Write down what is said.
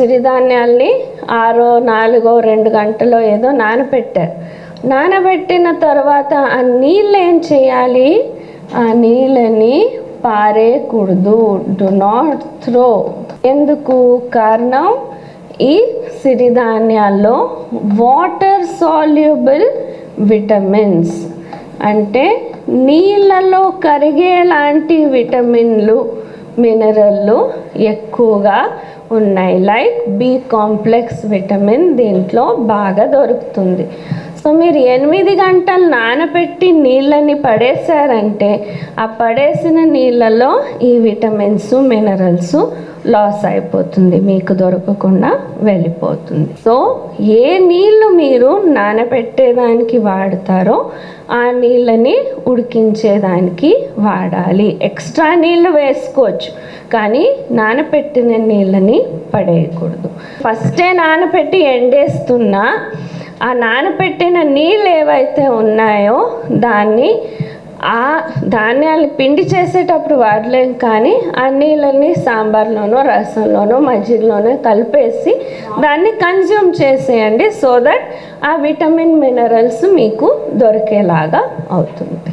సిరిధాన్యాల్ని ఆరో నాలుగో రెండు గంటలో ఏదో నానబెట్టారు. నానబెట్టిన తర్వాత ఆ నీళ్ళు ఏం చేయాలి? ఆ నీళ్ళని పారేయకూడదు. డు నాట్ త్రో ఎందుకు? కారణం ఈ సిరిధాన్యాల్లో వాటర్ సాల్యుబుల్ విటమిన్స్ అంటే నీళ్ళలో కరిగేలాంటి విటమిన్లు. మినరల్లు ఎక్కువగా ఉన్నాయి. లైక్ బి కాంప్లెక్స్ విటమిన్ దీంట్లో బాగా దొరుకుతుంది. సో మీరు ఎనిమిది గంటలు నానబెట్టి నీళ్ళని పడేశారంటే ఆ పడేసిన నీళ్ళలో ఈ విటమిన్స్ మినరల్స్ లాస్ అయిపోతుంది మీకు దొరకకుండా వెళ్ళిపోతుంది. సో ఏ నీళ్ళు మీరు నానబెట్టేదానికి వాడతారో ఆ నీళ్ళని ఉడికించేదానికి వాడాలి. ఎక్స్ట్రా నీళ్ళు వేసుకోవచ్చు కానీ నానబెట్టిన నీళ్ళని పడేయకూడదు. ఫస్టే నానబెట్టి ఎండేస్తున్నా ఆ నానబెట్టిన నీళ్ళు ఏవైతే ఉన్నాయో దాన్ని ఆ ధాన్యాలు పిండి చేసేటప్పుడు వాడలేం కానీ ఆ నీళ్ళని సాంబార్లోనో రసంలోనో మజ్జిగలోనో కలిపేసి దాన్ని కన్జ్యూమ్ చేసేయండి సో దట్ ఆ విటమిన్ మినరల్స్ మీకు దొరికేలాగా అవుతుంది.